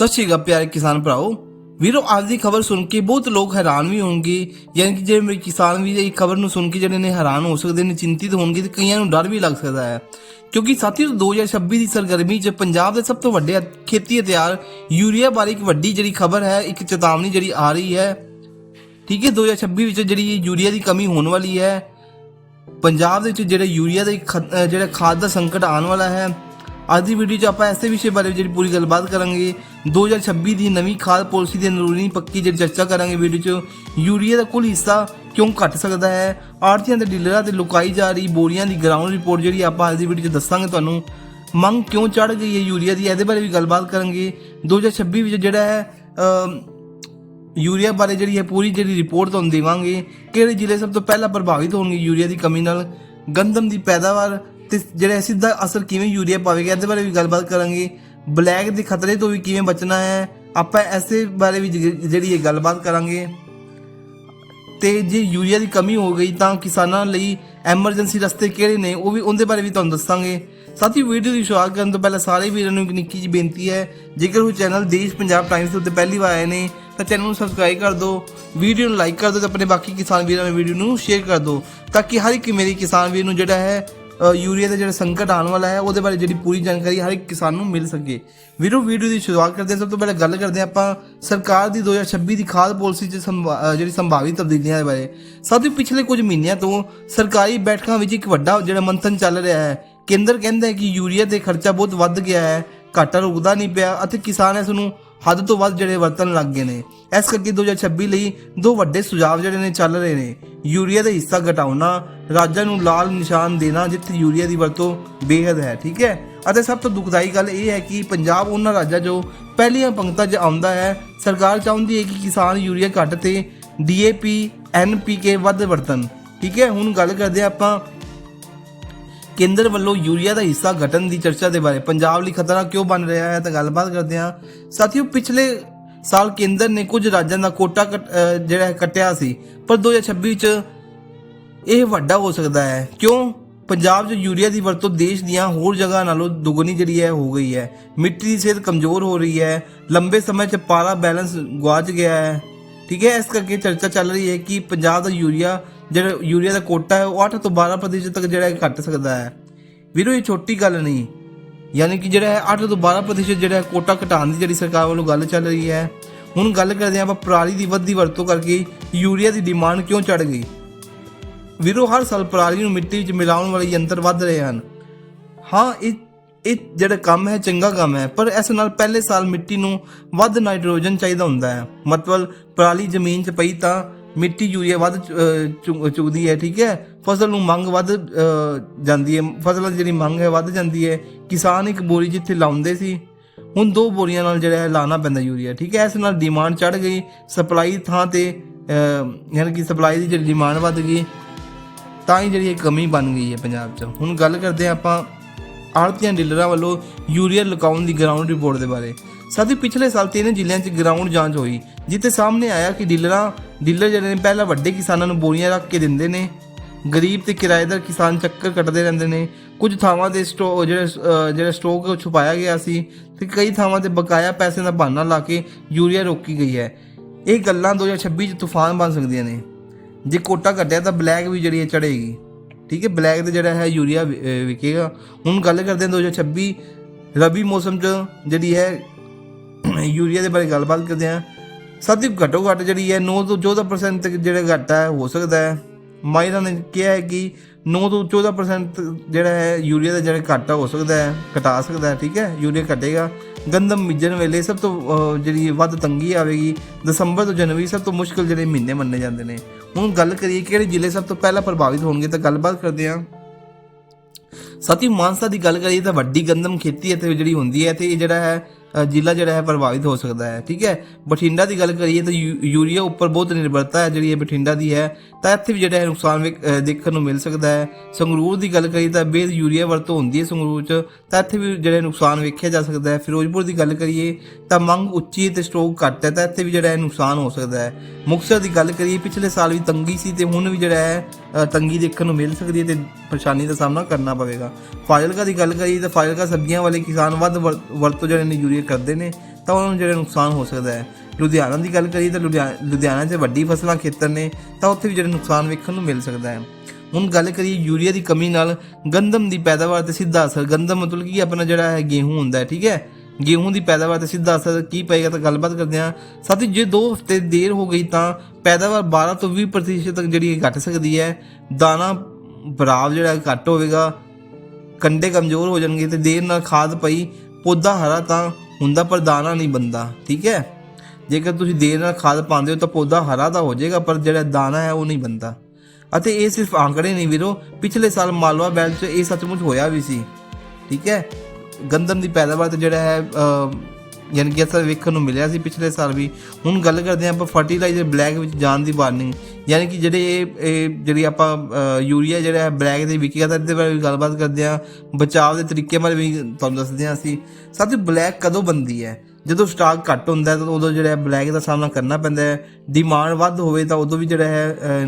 ਸਤਿ ਸ਼੍ਰੀ ਅਕਾਲ ਪਿਆਰੇ ਕਿਸਾਨ ਭਰਾਓ। ਵੀਰੋ, ਅੱਜ ਦੀ ਖਬਰ ਸੁਣ ਕੇ ਬਹੁਤ ਲੋਕ ਹੈਰਾਨ ਵੀ ਹੋਣਗੇ। ਯਾਨੀ ਕਿ ਜਿਹੜੇ ਕਿਸਾਨ ਵੀ ਇਹ ਖਬਰ ਨੂੰ ਸੁਣ ਕੇ ਜਿਹੜੇ ਨੇ ਹੈਰਾਨ ਹੋ ਸਕਦੇ ਨੇ, ਚਿੰਤਿਤ ਹੋਣਗੇ ਤੇ ਕਈਆਂ ਨੂੰ ਡਰ ਵੀ ਲੱਗ ਸਕਦਾ ਹੈ। ਕਿਉਂਕਿ ਸਾਥੀਓ 2026 ਦੀ ਸਰਗਰਮੀ 'ਚ ਪੰਜਾਬ ਦੇ ਸਭ ਤੋਂ ਵੱਡੇ ਖੇਤੀ ਹਥਿਆਰ ਯੂਰੀਆ ਬਾਰੇ ਇੱਕ ਵੱਡੀ ਜਿਹੜੀ ਖਬਰ ਹੈ, ਇੱਕ ਚੇਤਾਵਨੀ ਜਿਹੜੀ ਆ ਰਹੀ ਹੈ। ਠੀਕ ਹੈ 2026 ਵਿੱਚ ਜਿਹੜੀ ਯੂਰੀਆ ਦੀ ਕਮੀ ਹੋਣ ਵਾਲੀ ਹੈ। ਪੰਜਾਬ ਦੇ ਵਿੱਚ ਜਿਹੜੇ ਯੂਰੀਆ ਦਾ ਜਿਹੜਾ ਖਾਦ ਦਾ ਸੰਕਟ ਆਉਣ ਵਾਲਾ ਹੈ ਅੱਜ ਦੀ ਵੀਡੀਓ 'ਚ ਆਪਾਂ ਐਸੇ ਵਿਸ਼ੇ ਬਾਰੇ ਜਿਹੜੀ ਪੂਰੀ ਗੱਲਬਾਤ ਕਰਾਂਗੇ। 2026 ਦੀ ਨਵੀਂ ਖਾਦ ਪਾਲਿਸੀ ਦੇ ਅੰਦਰੂਨੀ ਪੱਕੀ ਜਿਹੜੀ ਚਰਚਾ ਕਰਾਂਗੇ ਵੀਡੀਓ 'ਚ ਯੂਰੀਆ ਦਾ ਕੁੱਲ ਹਿੱਸਾ ਕਿਉਂ ਘਟ ਸਕਦਾ ਹੈ? ਆੜਤੀਆਂ ਦੇ ਡੀਲਰਾਂ ਤੇ ਲੁਕਾਈ ਜਾ ਰਹੀ ਬੋਰੀਆਂ ਦੀ ਗਰਾਊਂਡ ਰਿਪੋਰਟ ਜਿਹੜੀ ਆਪਾਂ ਅੱਜ ਦੀ ਵੀਡੀਓ 'ਚ ਦੱਸਾਂਗੇ ਤੁਹਾਨੂੰ। ਮੰਗ ਕਿਉਂ ਚੜ ਗਈ ਹੈ ਯੂਰੀਆ ਦੀ? ਇਹਦੇ ਬਾਰੇ ਵੀ ਗੱਲਬਾਤ ਕਰਾਂਗੇ। 2026 ਵਿੱਚ ਜਿਹੜਾ ਹੈ ਯੂਰੀਆ ਬਾਰੇ ਜਿਹੜੀ ਹੈ ਪੂਰੀ ਜਿਹੜੀ ਰਿਪੋਰਟ ਤੁਹਾਨੂੰ ਦੇਵਾਂਗੇ। ਕਿਹੜੇ ਜ਼ਿਲ੍ਹੇ ਸਭ ਤੋਂ ਪਹਿਲਾਂ ਪ੍ਰਭਾਵਿਤ ਹੋਣਗੇ ਯੂਰੀਆ ਦੀ ਕਮੀ ਨਾਲ? ਗੰਦਮ ਦੀ ਪੈਦਾਵਾਰ ਤੇ ਜਿਹੜਾ ਸਿੱਧਾ ਅਸਰ ਕਿਵੇਂ ਯੂਰੀਆ ਪਾਵੇਗਾ, ਇਹਦੇ ਬਾਰੇ ਵੀ ਗੱਲਬਾਤ ਕਰਾਂਗੇ। ਬਲੈਕ ਦੇ ਖਤਰੇ ਤੋਂ ਵੀ ਕਿਵੇਂ ਬਚਣਾ ਹੈ, ਆਪਾਂ ਐਸੇ ਬਾਰੇ ਵੀ ਜਿਹੜੀ ਇਹ ਗੱਲਬਾਤ ਕਰਾਂਗੇ। ਤੇ ਜੇ ਯੂਰੀਆ ਦੀ ਕਮੀ ਹੋ ਗਈ, ਤਾਂ ਕਿਸਾਨਾਂ ਲਈ ਐਮਰਜੈਂਸੀ ਰਸਤੇ ਕਿਹੜੇ ਨੇ, ਉਹ ਵੀ ਉਹਦੇ ਬਾਰੇ ਵੀ ਤੁਹਾਨੂੰ ਦੱਸਾਂਗੇ। ਸਾਥੀ, ਵੀਡੀਓ ਦੀ ਸ਼ੁਰੂਆਤ ਕਰਨ ਤੋਂ ਪਹਿਲਾਂ ਸਾਰੇ ਵੀਰਾਂ ਨੂੰ ਇੱਕ ਨਿੱਕੀ ਜਿਹੀ ਬੇਨਤੀ ਹੈ, ਜੇਕਰ ਉਹ ਚੈਨਲ ਦੇਸ਼ ਪੰਜਾਬ ਟਾਈਮਸ ਦੇ ਉੱਤੇ ਪਹਿਲੀ ਵਾਰ ਆਏ ਨੇ, ਤਾਂ ਚੈਨਲ ਨੂੰ ਸਬਸਕ੍ਰਾਈਬ ਕਰ ਦਿਓ, ਵੀਡੀਓ ਨੂੰ ਲਾਈਕ ਕਰ ਦਿਓ ਤੇ ਆਪਣੇ ਬਾਕੀ ਕਿਸਾਨ ਵੀਰਾਂ ਨੂੰ ਵੀਡੀਓ ਨੂੰ ਸ਼ੇਅਰ ਕਰ ਦਿਓ, ਤਾਂ ਕਿ ਹਰ ਇੱਕ ਮੇਰੀ ਕਿਸਾਨ ਵੀਰ ਨੂੰ ਜਿਹੜਾ ਹੈ ਯੂਰੀਆ ਦਾ ਜਿਹੜਾ ਸੰਕਟ ਆਉਣ ਵਾਲਾ ਹੈ, ਉਹਦੇ ਬਾਰੇ ਜਿਹੜੀ ਪੂਰੀ ਜਾਣਕਾਰੀ ਹਰ ਇੱਕ ਕਿਸਾਨ ਨੂੰ ਮਿਲ ਸਕੇ। ਵੀਰੋ, ਵੀਡੀਓ ਦੀ ਸ਼ੁਰੂਆਤ ਕਰਦੇ ਹਾਂ। ਸਭ ਤੋਂ ਪਹਿਲਾਂ ਗੱਲ ਕਰਦੇ ਹਾਂ ਆਪਾਂ ਸਰਕਾਰ ਦੀ 2026 ਦੀ ਖਾਦ ਪਾਲਿਸੀ 'ਚ ਸੰਭਾ- ਜਿਹੜੀ ਸੰਭਾਵਿਤ ਤਬਦੀਲੀਆਂ ਦੇ ਬਾਰੇ। ਸਾਥੀਓ ਪਿਛਲੇ ਕੁਝ ਮਹੀਨਿਆਂ ਤੋਂ ਸਰਕਾਰੀ ਬੈਠਕਾਂ ਵਿੱਚ ਇੱਕ ਵੱਡਾ ਜਿਹੜਾ ਮੰਥਨ ਚੱਲ ਰਿਹਾ ਹੈ। ਕੇਂਦਰ ਕਹਿੰਦਾ ਹੈ ਕਿ ਯੂਰੀਆ ਤੇ ਖਰਚਾ ਬਹੁਤ ਵੱਧ ਗਿਆ ਹੈ, ਘਾਟਾ ਰੁਕਦਾ ਨਹੀਂ ਪਿਆ ਅਤੇ ਕਿਸਾਨ ਇਸ ਨੂੰ ਹੱਦ ਤੋਂ ਵੱਧ ਜਿਹੜੇ ਵਰਤਣ ਲੱਗ ਗਏ ਨੇ। ਇਸ ਕਰਕੇ 2026 ਲਈ ਦੋ ਵੱਡੇ ਸੁਝਾਅ ਜਿਹੜੇ ਨੇ ਚੱਲ ਰਹੇ ਨੇ। ਯੂਰੀਆ ਦਾ ਹਿੱਸਾ ਘਟਾਉਣਾ, ਰਾਜਾਂ ਨੂੰ ਲਾਲ ਨਿਸ਼ਾਨ ਦੇਣਾ, ਜਿੱਥੇ ਯੂਰੀਆ ਦੀ ਵਰਤੋਂ ਬੇਹੱਦ ਹੈ, ਠੀਕ ਹੈ? ਅਤੇ ਸਭ ਤੋਂ ਦੁਖਦਾਈ ਗੱਲ ਇਹ ਹੈ ਕਿ ਪੰਜਾਬ ਉਹਨਾਂ ਰਾਜਾਂ ਜੋ ਪਹਿਲੀਆਂ ਪੰਕਤਾਂ 'ਚ ਆਉਂਦਾ ਹੈ, ਸਰਕਾਰ ਚਾਹੁੰਦੀ ਹੈ ਕਿ ਕਿਸਾਨ ਯੂਰੀਆ ਘੱਟ ਤੇ ਡੀਏਪੀ, ਐਨਪੀਕੇ ਵੱਧ ਵਰਤਣ, ਠੀਕ ਹੈ? ਹੁਣ ਗੱਲ ਕਰਦੇ ਹਾਂ ਆਪਾਂ ਕੇਂਦਰ ਵੱਲੋਂ ਯੂਰੀਆ ਦਾ ਹਿੱਸਾ ਘਟਣ ਦੀ ਚਰਚਾ ਦੇ ਬਾਰੇ ਪੰਜਾਬ ਲਈ ਖਤਰਾ ਕਿਉਂ ਬਣ ਰਿਹਾ ਹੈ ਤਾਂ ਗੱਲਬਾਤ ਕਰਦੇ ਹਾਂ। ਸਾਥੀਓ, ਪਿਛਲੇ ਸਾਲ ਕੇਂਦਰ ਨੇ ਕੁਝ ਰਾਜਾਂ ਦਾ ਕੋਟਾ ਕੱਟ- ਜਿਹੜਾ ਹੈ ਕੱਟਿਆ ਸੀ, ਪਰ 2026 ਚ ਇਹ ਵੱਡਾ ਹੋ ਸਕਦਾ ਹੈ। ਕਿਉਂ? ਪੰਜਾਬ 'ਚ ਯੂਰੀਆ ਦੀ ਵਰਤੋਂ ਦੇਸ਼ ਦੀਆਂ ਹੋਰ ਜਗ੍ਹਾ ਨਾਲੋਂ ਦੁੱਗਣੀ ਜਿਹੜੀ ਹੈ ਹੋ ਗਈ ਹੈ। ਮਿੱਟੀ ਦੀ ਸਿਹਤ ਕਮਜ਼ੋਰ ਹੋ ਰਹੀ ਹੈ। ਲੰਬੇ ਸਮੇਂ 'ਚ ਪਾਰਾ ਬੈਲੈਂਸ ਗਵਾਚ ਗਿਆ ਹੈ। ਠੀਕ ਹੈ, ਇਸ ਕਰਕੇ ਚਰਚਾ ਚੱਲ ਰਹੀ ਹੈ ਕਿ ਪੰਜਾਬ ਦਾ ਯੂਰੀਆ ਜਿਹੜਾ ਯੂਰੀਆ ਦਾ ਕੋਟਾ ਹੈ, ਉਹ 8 ਤੋਂ 12% ਤੱਕ ਜਿਹੜਾ ਹੈ ਘਟ ਸਕਦਾ ਹੈ। ਵੀਰੋ, ਇਹ ਛੋਟੀ ਗੱਲ ਨਹੀਂ। ਯਾਨੀ ਕਿ ਜਿਹੜਾ ਹੈ 8 ਤੋਂ 12% ਜਿਹੜਾ ਕੋਟਾ ਘਟਾਉਣ ਦੀ ਜਿਹੜੀ ਸਰਕਾਰ ਵੱਲੋਂ ਗੱਲ ਚੱਲ ਰਹੀ ਹੈ, ਹੁਣ ਗੱਲ ਕਰਦੇ ਹਾਂ ਆਪਾਂ ਪਰਾਲੀ ਦੀ ਵੱਧਦੀ ਵਰਤੋਂ ਕਰਕੇ ਯੂਰੀਆ ਦੀ ਡਿਮਾਂਡ ਕਿਉਂ ਚੜ ਗਈ? ਵੀਰੋ, ਹਰ ਸਾਲ ਪਰਾਲੀ ਨੂੰ ਮਿੱਟੀ ਵਿੱਚ ਮਿਲਾਉਣ ਵਾਲੇ ਯੰਤਰ ਵੱਧ ਰਹੇ ਹਨ। ਹਾਂ, ਇਹ ਇਹ ਜਿਹੜਾ ਕੰਮ ਹੈ, ਚੰਗਾ ਕੰਮ ਹੈ, ਪਰ ਇਸ ਨਾਲ ਪਹਿਲੇ ਸਾਲ ਮਿੱਟੀ ਨੂੰ ਵੱਧ ਨਾਈਟ੍ਰੋਜਨ ਚਾਹੀਦਾ ਹੁੰਦਾ ਹੈ। ਮਤਲਬ ਪਰਾਲੀ ਜ਼ਮੀਨ 'ਚ ਪਈ ਤਾਂ ਮਿੱਟੀ ਯੂਰੀਆ ਵੱਧ ਅਹ, ਚੁ- ਚੁਗਦੀ ਹੈ ਠੀਕ ਹੈ? ਫਸਲ ਨੂੰ ਮੰਗ ਵੱਧ ਜਾਂਦੀ ਹੈ। ਫਸਲਾਂ ਦੀ ਜਿਹੜੀ ਮੰਗ ਹੈ ਵੱਧ ਜਾਂਦੀ ਹੈ। ਕਿਸਾਨ ਇੱਕ ਬੋਰੀ ਜਿੱਥੇ ਲਾਉਂਦੇ ਸੀ ਹੁਣ ਦੋ ਬੋਰੀਆਂ ਨਾਲ ਜਿਹੜਾ ਹੈ ਲਾਣਾ ਪੈਂਦਾ ਯੂਰੀਆ ਠੀਕ ਹੈ? ਇਸ ਨਾਲ ਡਿਮਾਂਡ ਚੜ ਗਈ ਸਪਲਾਈ ਥਾਂ ਤੇ ਯਾਨੀ ਕਿ ਸਪਲਾਈ ਦੀ ਜਿਹੜੀ ਡਿਮਾਂਡ ਵੱਧ ਗਈ ਤਾਂ ਹੀ ਜਿਹੜੀ ਇਹ ਕਮੀ ਬਣ ਗਈ ਹੈ ਪੰਜਾਬ 'ਚ। ਹੁਣ ਗੱਲ ਕਰਦੇ ਹਾਂ ਆਪਾਂ ਆੜਤੀਆਂ ਡੀਲਰਾਂ ਵੱਲੋਂ ਯੂਰੀਆ ਲੁਕਾਉਣ ਦੀ ਗਰਾਊਂਡ ਰਿਪੋਰਟ ਦੇ ਬਾਰੇ। ਸਾਥੀ, ਪਿਛਲੇ ਸਾਲ ਤਿੰਨ ਜ਼ਿਲ੍ਹਿਆਂ 'ਚ ਗਰਾਊਂਡ ਜਾਂਚ ਹੋਈ, ਜਿੱਥੇ ਸਾਹਮਣੇ ਆਇਆ ਕਿ ਡੀਲਰਾਂ, ਡੀਲਰ ਜਿਹੜੇ ਨੇ, ਪਹਿਲਾਂ ਵੱਡੇ ਕਿਸਾਨਾਂ ਨੂੰ ਬੋਰੀਆਂ ਰੱਖ ਕੇ ਦਿੰਦੇ ਨੇ। ਗਰੀਬ ਤੇ ਕਿਰਾਏਦਾਰ ਕਿਸਾਨ ਚੱਕਰ ਕੱਟਦੇ ਰਹਿੰਦੇ ਨੇ। ਕੁਝ ਥਾਵਾਂ ਦੇ ਸਟੋ ਜਿਹੜੇ, ਅਹ, ਜਿਹੜੇ ਸਟੋਕ ਉਹ ਛੁਪਾਇਆ ਗਿਆ ਸੀ ਤੇ ਕਈ ਥਾਵਾਂ ਤੇ ਬਕਾਇਆ ਪੈਸੇ ਦਾ ਬਹਾਨਾ ਲਾ ਕੇ ਯੂਰੀਆ ਰੋਕੀ ਗਈ ਹੈ। ਇਹ ਗੱਲਾਂ 2026 ਚ ਤੂਫਾਨ ਬਣ ਸਕਦੀਆਂ ਨੇ। ਜੇ ਕੋਟਾ ਘਟਿਆ ਤਾਂ ਬਲੈਕ ਵੀ ਜਿਹੜੀ ਹੈ ਚੜੇਗੀ ਠੀਕ ਹੈ ਬਲੈਕ ਤੇ ਜਿਹੜਾ ਹੈ ਯੂਰੀਆ ਵਿ- ਵਿਕੇਗਾ। ਹੁਣ ਗੱਲ ਕਰਦੇ ਹਾਂ 2026 ਰਬੀ ਮੌਸਮ 'ਚ ਜਿਹੜੀ ਹੈ ਯੂਰੀਆ ਦੇ ਬਾਰੇ ਗੱਲਬਾਤ ਕਰਦੇ ਹਾਂ। ਸਾਥੀ ਘਟੋ ਘਟ ਜਿਹੜੀ ਹੈ 9 ਤੋਂ 14% ਤੱਕ ਜਿਹੜਾ ਘਾਟਾ ਹੈ, ਹੋ ਸਕਦਾ ਹੈ। ਮਾਇਰਾਂ ਨੇ ਕਿਹਾ ਹੈ ਕਿ 9 ਤੋਂ 14% ਜਿਹੜਾ ਹੈ ਯੂਰੀਆ ਦਾ ਜਿਹੜਾ ਘਾਟਾ ਹੋ ਸਕਦਾ ਹੈ, ਘਟਾ ਸਕਦਾ ਹੈ, ਠੀਕ ਹੈ, ਯੂਰੀਆ ਘਟੇਗਾ। ਗੰਦਮ ਮਿੱਜਣ ਵੇਲੇ ਸਭ ਤੋਂ ਜਿਹੜੀ ਵੱਧ ਤੰਗੀ ਆਵੇਗੀ। ਦਸੰਬਰ ਤੋਂ ਜਨਵਰੀ ਸਭ ਤੋਂ ਮੁਸ਼ਕਲ ਜਿਹੜੇ ਮਹੀਨੇ ਮੰਨੇ ਜਾਂਦੇ ਨੇ। ਹੁਣ ਗੱਲ ਕਰੀਏ ਕਿਹੜੇ ਜ਼ਿਲ੍ਹੇ ਸਭ ਤੋਂ ਪਹਿਲਾਂ ਪ੍ਰਭਾਵਿਤ ਹੋਣਗੇ ਤਾਂ ਗੱਲਬਾਤ ਕਰਦੇ ਹਾਂ। ਸਾਥੀ ਮਾਨਸਾ ਦੀ ਗੱਲ ਕਰੀਏ ਤਾਂ ਵੱਡੀ ਗੰਦਮ ਖੇਤੀ ਇੱਥੇ ਜਿਹੜੀ ਹੁੰਦੀ ਹੈ, ਤੇ ਇਹ ਜਿਹੜਾ ਹੈ ਜ਼ਿਲ੍ਹਾ ਜਿਹੜਾ ਹੈ ਪ੍ਰਭਾਵਿਤ ਹੋ ਸਕਦਾ ਹੈ, ਠੀਕ ਹੈ? ਬਠਿੰਡਾ ਦੀ ਗੱਲ ਕਰੀਏ ਤਾਂ ਯੂ- ਯੂਰੀਆ ਉੱਪਰ ਬਹੁਤ ਨਿਰਭਰਤਾ ਹੈ, ਜਿਹੜੀ ਇਹ ਬਠਿੰਡਾ ਦੀ ਹੈ। ਤਾਂ ਇੱਥੇ ਵੀ ਜਿਹੜਾ ਹੈ ਨੁਕਸਾਨ ਵੇਖ- ਦੇਖਣ ਨੂੰ ਮਿਲ ਸਕਦਾ ਹੈ। ਸੰਗਰੂਰ ਦੀ ਗੱਲ ਕਰੀਏ ਤਾਂ ਬੇਦ ਯੂਰੀਆ ਵਰਤੋਂ ਹੁੰਦੀ ਹੈ ਸੰਗਰੂਰ 'ਚ, ਤਾਂ ਇੱਥੇ ਵੀ ਜਿਹੜਾ ਨੁਕਸਾਨ ਵੇਖਿਆ ਜਾ ਸਕਦਾ ਹੈ। ਫਿਰੋਜ਼ਪੁਰ ਦੀ ਗੱਲ ਕਰੀਏ ਤਾਂ ਮੰਗ ਉੱਚੀ ਤੇ ਸਟੋਕ ਘੱਟ ਹੈ, ਤਾਂ ਇੱਥੇ ਵੀ ਜਿਹੜਾ ਹੈ ਨੁਕਸਾਨ ਹੋ ਸਕਦਾ ਹੈ। ਮੁਕਤਸਰ ਦੀ ਗੱਲ ਕਰੀਏ, ਪਿਛਲੇ ਸਾਲ ਵੀ ਤੰਗੀ ਸੀ ਤੇ ਹੁਣ ਵੀ ਜਿਹੜਾ ਹੈ ਤੰਗੀ ਦੇਖਣ ਨੂੰ ਮਿਲ ਸਕਦੀ ਹੈ ਤੇ ਪਰੇਸ਼ਾਨੀ ਦਾ ਸਾਹਮਣਾ ਕਰਨਾ ਪਵੇਗਾ। ਫਾਜ਼ਿਲਕਾ ਦੀ ਗੱਲ ਕਰੀਏ ਤਾਂ ਫਾਜ਼ਿਲਕਾ ਸਬਜ਼ੀਆਂ ਵਾਲੇ ਕਿਸਾਨ ਵੱਧ ਵਰ- ਵਰਤੋਂ ਜਿਹੜੇ ਨੇ ਯੂਰੀਆ ਕਰਦੇ ਨੇ, ਤਾਂ ਉਹਨਾਂ ਨੂੰ ਜਿਹੜਾ ਨੁਕਸਾਨ ਹੋ ਸਕਦਾ ਹੈ। ਲੁਧਿਆਣਾ ਦੀ ਗੱਲ ਕਰੀਏ ਤਾਂ ਲੁਧਿਆ- ਲੁਧਿਆਣਾ 'ਚ ਵੱਡੀ ਫਸਲਾਂ ਖੇਤਰ ਨੇ, ਤਾਂ ਉੱਥੇ ਵੀ ਜਿਹੜਾ ਨੁਕਸਾਨ ਵੇਖਣ ਨੂੰ ਮਿਲ ਸਕਦਾ ਹੈ। ਹੁਣ ਗੱਲ ਕਰੀਏ ਯੂਰੀਆ ਦੀ ਕਮੀ ਨਾਲ ਗੰਦਮ ਦੀ ਪੈਦਾਵਾਰ ਤੇ ਸਿੱਧਾ ਅਸਰ ਗੰਦਮ ਮਤਲਬ ਕਿ ਆਪਣਾ ਜਿਹੜਾ ਹੈ ਗੇਹੂੰ ਹੁੰਦਾ ਹੈ, ਠੀਕ ਹੈ? ਗੇਹੂੰ ਦੀ ਪੈਦਾਵਾਰ ਤੇ ਸਿੱਧਾ ਅਸਰ ਕੀ ਪਏਗਾ ਤਾਂ ਗੱਲਬਾਤ ਕਰਦੇ ਹਾਂ। ਸਾਥੀ, ਜੇ 2 ਹਫ਼ਤੇ ਦੇਰ ਹੋ ਗਈ ਤਾਂ ਪੈਦਾਵਾਰ 12 ਤੋਂ 20% ਪ੍ਰਤੀਸ਼ਤ ਤੱਕ ਜਿਹੜੀ ਹੈ ਘਟ ਸਕਦੀ ਹੈ, ਦਾਣਾ ਬਰਾਬ ਜਿਹੜਾ ਘੱਟ ਹੋਵੇਗਾ, ਕੰਡੇ ਕਮਜ਼ੋਰ ਹੋ ਜਾਣਗੇ ਤੇ ਦੇਰ ਨਾਲ ਖਾਦ ਪਈ, ਪੌਦਾ ਹਰਾ ਤਾਂ ਹੁੰਦਾ ਪਰ ਦਾਣਾ ਨਹੀਂ ਬੰਦਾ ਠੀਕ ਹੈ? ਜੇਕਰ ਤੁਸੀਂ ਦੇਰ ਨਾਲ ਖਾਦ ਪਾਉਂਦੇ ਹੋ ਤਾਂ ਪੌਦਾ ਹਰਾ ਤਾਂ ਹੋ ਜਾਏਗਾ, ਪਰ ਜਿਹੜਾ ਦਾਣਾ ਹੈ ਉਹ ਨਹੀਂ ਬੰਦਾ ਅਤੇ ਇਹ ਸਿਰਫ ਆંકੜੇ ਨਹੀਂ ਵੀਰੋ, ਪਿਛਲੇ ਸਾਲ ਮਾਲਵਾ ਬੈਲਟ 'ਚ ਇਹ ਸੱਚਮੁੱਚ ਹੋਇਆ ਵੀ ਸੀ, ਠੀਕ ਹੈ? ਗੰਦਮ ਦੀ ਪੈਦਾਵਾਰ ਤੇ ਜਿਹੜਾ ਹੈ ਯਾਨੀ ਕਿ ਅਸਰ ਵੇਖਣ ਨੂੰ ਮਿਲਿਆ ਸੀ ਪਿਛਲੇ ਸਾਲ ਵੀ। ਹੁਣ ਗੱਲ ਕਰਦੇ ਹਾਂ ਆਪਾਂ ਫਰਟੀਲਾਈਜ਼ਰ ਬਲੈਕ ਵਿੱਚ ਜਾਣ ਦੀ ਵਾਰਨਿੰਗ ਯਾਨੀ ਕਿ ਜਿਹੜੇ ਇਹ ਇਹ ਜਿਹੜੀ ਆਪਾਂ ਯੂਰੀਆ ਜਿਹੜਾ ਹੈ ਬਲੈਕ ਦੇ ਵਿਕੇਗਾ ਤਾਂ ਇਹਦੇ ਬਾਰੇ ਵੀ ਗੱਲਬਾਤ ਕਰਦੇ ਹਾਂ। ਬਚਾਅ ਦੇ ਤਰੀਕੇ ਬਾਰੇ ਵੀ ਤੁਹਾਨੂੰ ਦੱਸਦੇ ਹਾਂ ਅਸੀਂ। ਸਾਥੀ ਬਲੈਕ ਕਦੋਂ ਬੰਦੀ ਹੈ? ਜਦੋਂ ਸਟਾਕ ਘੱਟ ਹੁੰਦਾ ਹੈ, ਤਾਂ ਉਦੋਂ ਜਿਹੜਾ ਬਲੈਕ ਦਾ ਸਾਹਮਣਾ ਕਰਨਾ ਪੈਂਦਾ ਹੈ। ਡਿਮਾਂਡ ਵੱਧ ਹੋਵੇ, ਤਾਂ ਉਦੋਂ ਵੀ ਜਿਹੜਾ ਹੈ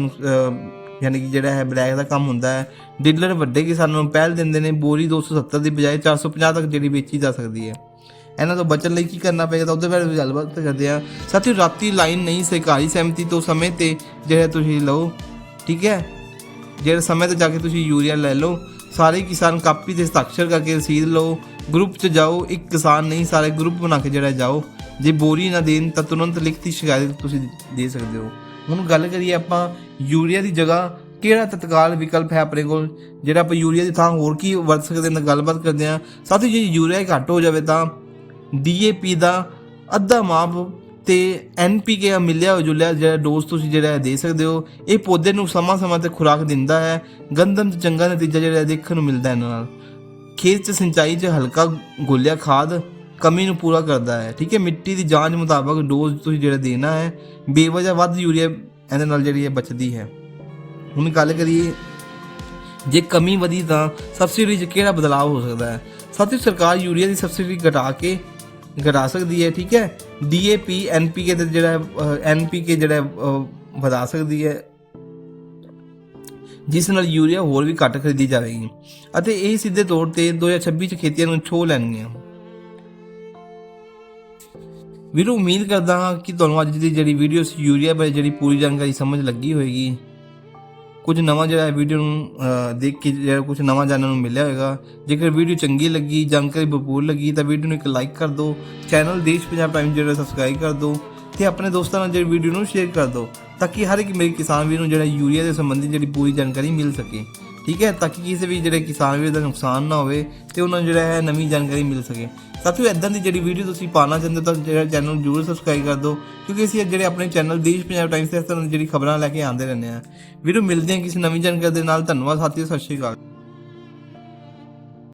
ਯਾਨੀ ਕਿ ਜਿਹੜਾ ਹੈ ਬਲੈਕ ਦਾ ਕੰਮ ਹੁੰਦਾ ਹੈ। ਡੀਲਰ ਵੱਡੇ ਕਿਸਾਨਾਂ ਨੂੰ ਪਹਿਲ ਦਿੰਦੇ ਨੇ, ਬੋਰੀ 270 ਦੀ ਬਜਾਏ 450 ਤੱਕ ਜਿਹੜੀ ਵੇਚੀ ਜਾ ਸਕਦੀ ਹੈ। ਇਹਨਾਂ ਤੋਂ ਬਚਣ ਲਈ ਕੀ ਕਰਨਾ ਪਏਗਾ ਤਾਂ ਉਹਦੇ ਬਾਰੇ ਵੀ ਗੱਲਬਾਤ ਕਰਦੇ ਆ ਸਾਥੀ, ਰਾਤੀ ਲਾਈਨ ਨਹੀਂ ਸਰਕਾਰੀ ਸਹਿਮਤੀ ਤੋਂ ਸਮੇਂ ਤੇ ਜਿਹੜਾ ਤੁਸੀਂ ਲਓ, ਠੀਕ ਹੈ? ਜਿਹੜੇ ਸਮੇਂ ਤੇ ਜਾ ਕੇ ਤੁਸੀਂ ਯੂਰੀਆ ਲੈ ਲਓ, ਸਾਰੇ ਕਿਸਾਨ ਕਾਪੀ ਤੇ ਹਸਤਾਖਰ ਕਰਕੇ ਰਸੀਦ ਲਓ ਗਰੁੱਪ 'ਚ ਜਾਓ, ਇੱਕ ਕਿਸਾਨ ਨਹੀਂ, ਸਾਰੇ ਗਰੁੱਪ ਬਣਾ ਕੇ ਜਿਹੜਾ ਜਾਓ, ਜੇ ਬੋਰੀ ਨਾ ਦੇਣ ਤਾਂ ਤੁਰੰਤ ਲਿਖਤੀ ਸ਼ਿਕਾਇਤ ਤੁਸੀਂ ਦੇ ਸਕਦੇ ਹੋ। ਹੁਣ ਗੱਲ ਕਰੀਏ ਆਪਾਂ ਯੂਰੀਆ ਦੀ ਜਗ੍ਹਾ, ਕਿਹੜਾ ਤਤਕਾਲ ਵਿਕਲਪ ਹੈ ਆਪਣੇ ਕੋਲ? ਜਿਹੜਾ ਆਪਾਂ ਯੂਰੀਆ ਦੀ ਥਾਂ ਹੋਰ ਕੀ ਵਰਤ ਸਕਦੇ ਹਾਂ ਗੱਲਬਾਤ ਕਰਦੇ ਹਾਂ। ਸਾਥੀ, ਜੇ ਯੂਰੀਆ ਘੱਟ ਹੋ ਜਾਵੇ ਤਾਂ ਡੀਏਪੀ ਦਾ ਅੱਧਾ ਮਾਪ ਤੇ ਐਨਪੀਕੇ ਮਿਲਿਆ ਜੁਲਿਆ ਜਿਹੜਾ ਡੋਜ਼ ਤੁਸੀਂ ਜਿਹੜਾ ਦੇ ਸਕਦੇ ਹੋ, ਇਹ ਪੌਦੇ ਨੂੰ ਸਮਾਂ-ਸਮਾਂ ਤੇ ਖੁਰਾਕ ਦਿੰਦਾ ਹੈ ਗੰਦਮ 'ਚ ਚੰਗਾ ਨਤੀਜਾ ਜਿਹੜਾ ਦੇਖਣ ਨੂੰ ਮਿਲਦਾ ਇਹਨਾਂ ਨਾਲ। ਖੇਤ 'ਚ ਸਿੰਚਾਈ 'ਚ ਹਲਕਾ ਗੋਲਿਆ ਖਾਦ ਕਮੀ ਨੂੰ ਪੂਰਾ ਕਰਦਾ ਹੈ, ਠੀਕ ਹੈ? ਮਿੱਟੀ ਦੀ ਜਾਂਚ ਮੁਤਾਬਕ ਡੋਜ਼ ਤੁਸੀਂ ਜਿਹੜਾ ਦੇਣਾ ਹੈ, ਬੇਵਜ੍ਹਾ ਵੱਧ ਯੂਰੀਆ ਇਹਦੇ ਨਾਲ ਜਿਹੜੀ ਹੈ ਬਚਦੀ ਹੈ। ਹੁਣ ਗੱਲ ਕਰੀਏ, ਜੇ ਕਮੀ ਵਧੀ ਤਾਂ ਸਬਸਿਡੀ 'ਚ ਕਿਹੜਾ ਬਦਲਾਅ ਹੋ ਸਕਦਾ ਹੈ? ਸਾਥੀ ਸਰਕਾਰ ਯੂਰੀਆ ਦੀ ਸਬਸਿਡੀ ਘਟਾ ਕੇ ਘਟਾ ਸਕਦੀ ਹੈ, ਠੀਕ ਹੈ? ਡੀਏਪੀ ਐਨਪੀਕੇ ਤੇ ਜਿਹੜਾ ਐਨਪੀਕੇ ਜਿਹੜਾ ਵਧਾ ਸਕਦੀ ਹੈ। ਜਿਸ ਨਾਲ ਯੂਰੀਆ ਹੋਰ ਵੀ ਘੱਟ ਖਰੀਦੀ ਜਾਵੇਗੀ। ਅਤੇ ਇਹ ਸਿੱਧੇ ਤੌਰ ਤੇ 2026 ਚ ਖੇਤੀਆਂ ਨੂੰ ਛੋਹ ਲੈਣਗੀਆਂ। ਵੀਰੋ, ਉਮੀਦ ਕਰਦਾ ਹਾਂ ਕਿ ਤੁਹਾਨੂੰ ਅੱਜ ਦੀ ਜਿਹੜੀ ਵੀਡੀਓ ਸੀ, ਯੂਰੀਆ ਬਾਰੇ ਜਿਹੜੀ ਪੂਰੀ ਜਾਣਕਾਰੀ ਸਮਝ ਲੱਗੀ ਹੋਏਗੀ। ਕੁਝ ਨਵਾਂ ਜਿਹੜਾ ਵੀਡੀਓ ਨੂੰ ਦੇਖ ਕੇ ਜਿਹੜਾ ਕੁਝ ਨਵਾਂ ਜਾਣਨ ਨੂੰ ਮਿਲਿਆ ਹੋਵੇਗਾ ਜੇਕਰ ਵੀਡੀਓ ਚੰਗੀ ਲੱਗੀ, ਜਾਣਕਾਰੀ ਭਰਪੂਰ ਲੱਗੀ, ਤਾਂ ਵੀਡੀਓ ਨੂੰ ਇੱਕ ਲਾਈਕ ਕਰ ਦਿਓ। ਚੈਨਲ ਦੇਸ਼ ਪੰਜਾਬ ਟਾਈਮ ਜਿਹੜਾ ਸਬਸਕ੍ਰਾਈਬ ਕਰ ਦਿਓ ਤੇ ਆਪਣੇ ਦੋਸਤਾਂ ਨਾਲ ਜਿਹੜੀ ਵੀਡੀਓ ਨੂੰ ਸ਼ੇਅਰ ਕਰ ਦਿਓ, ਤਾਂ ਕਿ ਹਰ ਇੱਕ ਮੇਰੇ ਕਿਸਾਨ ਵੀਰ ਨੂੰ ਜਿਹੜਾ ਯੂਰੀਆ ਦੇ ਸੰਬੰਧੀ ਜਿਹੜੀ ਪੂਰੀ ਜਾਣਕਾਰੀ ਮਿਲ ਸਕੇ। ਠੀਕ ਹੈ, ਤਾਂ ਕਿ ਕਿਸੇ ਵੀ ਜਿਹੜੇ ਕਿਸਾਨ ਵੀਰ ਦਾ ਨੁਕਸਾਨ ਨਾ ਹੋਵੇ ਤੇ ਉਹਨਾਂ ਨੂੰ ਜਿਹੜਾ ਹੈ ਨਵੀਂ ਜਾਣਕਾਰੀ ਮਿਲ ਸਕੇ। ਸਾਥੀਓ ਇਦਾਂ ਦੀ ਜਿਹੜੀ ਵੀਡੀਓ ਤੁਸੀਂ ਪਾਣਾ ਚਾਹੁੰਦੇ ਹੋ ਤਾਂ ਜਿਹੜਾ ਚੈਨਲ ਨੂੰ ਜਰੂਰ ਸਬਸਕ੍ਰਾਈਬ ਕਰ ਦਿਓ, ਕਿਉਂਕਿ ਅਸੀਂ ਜਿਹੜੇ ਆਪਣੇ ਚੈਨਲ ਦੇਸ਼ ਪੰਜਾਬ ਟਾਈਮਸ ਤੇ ਇਸ ਤਰ੍ਹਾਂ ਦੀ ਜਿਹੜੀ ਖਬਰਾਂ ਲੈ ਕੇ ਆਉਂਦੇ ਰਹਿੰਦੇ ਆ ਵੀਡੀਓ ਮਿਲਦੇ ਹਾਂ ਕਿਸੇ ਨਵੀਂ ਜਾਣਕਾਰੀ ਦੇ ਨਾਲ। ਧੰਨਵਾਦ ਸਾਥੀਓ, ਸਤਿ ਸ਼੍ਰੀ ਅਕਾਲ।